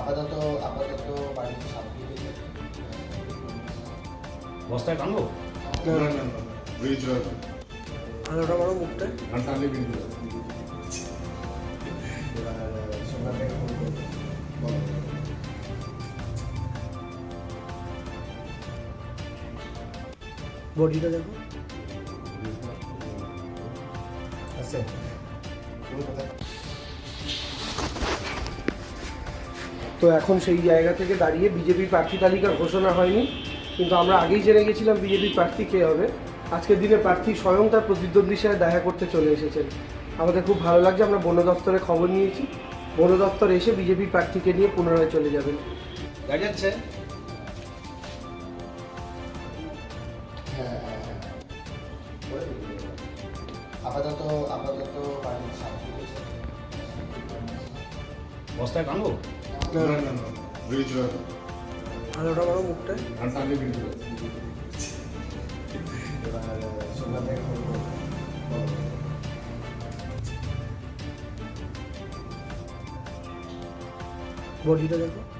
আপাতত আপাতত বাড়িতে বস্তায় টানবো না, না না ব্রিজ আলোটা বড় মুখটা? ঘণ্টা আনলে বিন্দু। বডিটা দেখো। আছে তুমি কোথায় তো এখন সেই জায়গা থেকে দাঁড়িয়ে বিজেপির প্রার্থী তালিকা ঘোষণা হয়নি কিন্তু আমরা আগেই জেনে গেছিলাম বিজেপির প্রার্থী কে হবে। আজকের দিনে প্রার্থী স্বয়ং তার প্রতিদ্বন্দ্বীর সাথে দেখা করতে চলে এসেছেন। আমাদের খুব ভালো লাগছে আমরা বন দপ্তরে খবর নিয়েছি। বন দপ্তর এসে বিজেপির প্রার্থীকে নিয়ে পুনরায় চলে যাবেন। দেখা যাচ্ছে হ্যাঁ করে দিবো। আপাতত আপাতত বস্তায় টানবো রয়েছে আলোটা বড় মুখটা। বডিটা দেখো।